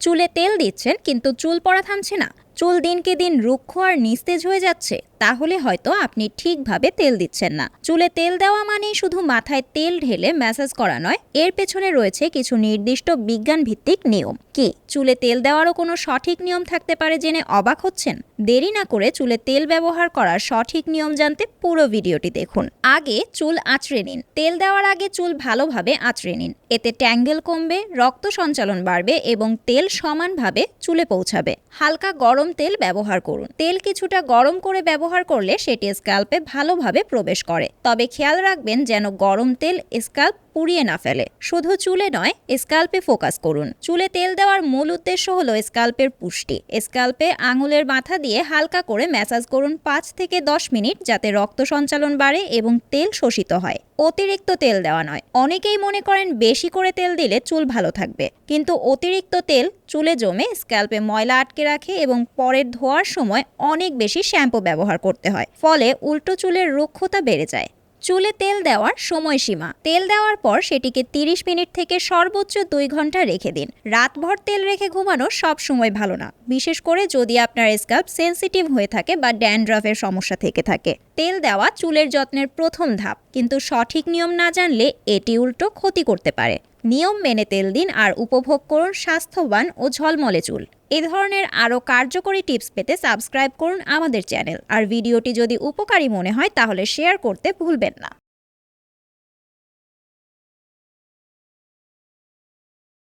চুলে তেল দিচ্ছেন, কিন্তু চুল পড়া থামছে না। চুল দিনকে দিন রুক্ষ আর নিস্তেজ হয়ে যাচ্ছে। তাহলে হয়তো আপনি ঠিকভাবে তেল দিচ্ছেন না। চুলে তেল দেওয়া মানেই শুধু মাথায় তেল ঢেলে ম্যাসাজ করা নয়, এর পেছনে রয়েছে কিছু নির্দিষ্ট বিজ্ঞান ভিত্তিক নিয়ম। কি? চুলে তেল দেওয়ারও কোনো সঠিক নিয়ম থাকতে পারে জেনে অবাক হচ্ছেন? দেরি না করে চুলে তেল ব্যবহার করার সঠিক নিয়ম জানতে পুরো ভিডিওটি দেখুন। আগে চুল আঁচড়ে নিন। তেল দেওয়ার আগে চুল ভালোভাবে আঁচড়ে নিন। এতে ট্যাঙ্গেল কমবে, রক্ত সঞ্চালন বাড়বে এবং তেল সমানভাবে চুলে পৌঁছাবে। হালকা গরম তেল ব্যবহার করুন। তেল কিছুটা গরম করে ব্যবহার করলে সেটি স্ক্যাল্পে ভালোভাবে প্রবেশ করে। তবে খেয়াল রাখবেন যেন গরম তেল স্ক্যাল্প পুড়িয়ে না ফেলে। শুধু চুলে নয় স্ক্যাল্পে ফোকাস করুন। চুলে তেল দেওয়ার মূল উদ্দেশ্য হলো স্ক্যাল্পের পুষ্টি। স্ক্যাল্পে আঙুলের মাথা দিয়ে হালকা করে ম্যাসাজ করুন পাঁচ থেকে দশ মিনিট যাতে রক্ত সঞ্চালন বাড়ে এবং তেল শোষিত হয়। অতিরিক্ত তেল দেওয়া নয়। অনেকেই মনে করেন বেশি করে তেল দিলে চুল ভালো থাকবে। কিন্তু অতিরিক্ত তেল চুলে জমে স্ক্যাল্পে ময়লা আটকে রাখে এবং পরের ধোয়ার সময় অনেক বেশি শ্যাম্পু ব্যবহার করতে হয়। ফলে উল্টো চুলের রুক্ষতা বেড়ে যায়। চুলে তেল দেওয়ার সময়সীমা। তেল দেওয়ার পর সেটিকে 30 মিনিট থেকে সর্বোচ্চ দুই ঘণ্টা রেখে দিন। রাতভর তেল রেখে ঘুমানো সব সময় ভালো না। বিশেষ করে যদি আপনার স্কাল্প সেন্সিটিভ হয়ে থাকে বা ড্যান্ড্রাফের সমস্যা থেকে থাকে। তেল দেওয়া চুলের যত্নের প্রথম ধাপ। কিন্তু সঠিক নিয়ম না জানলে এটি উল্টো ক্ষতি করতে পারে। নিয়ম মেনে তেল দিন আর উপভোগ করুন স্বাস্থ্যবান ও ঝলমলে চুল। এ ধরনের আরও কার্যকরী টিপস পেতে সাবস্ক্রাইব করুন আমাদের চ্যানেল। আর ভিডিওটি যদি উপকারী মনে হয়, তাহলে শেয়ার করতে ভুলবেন না।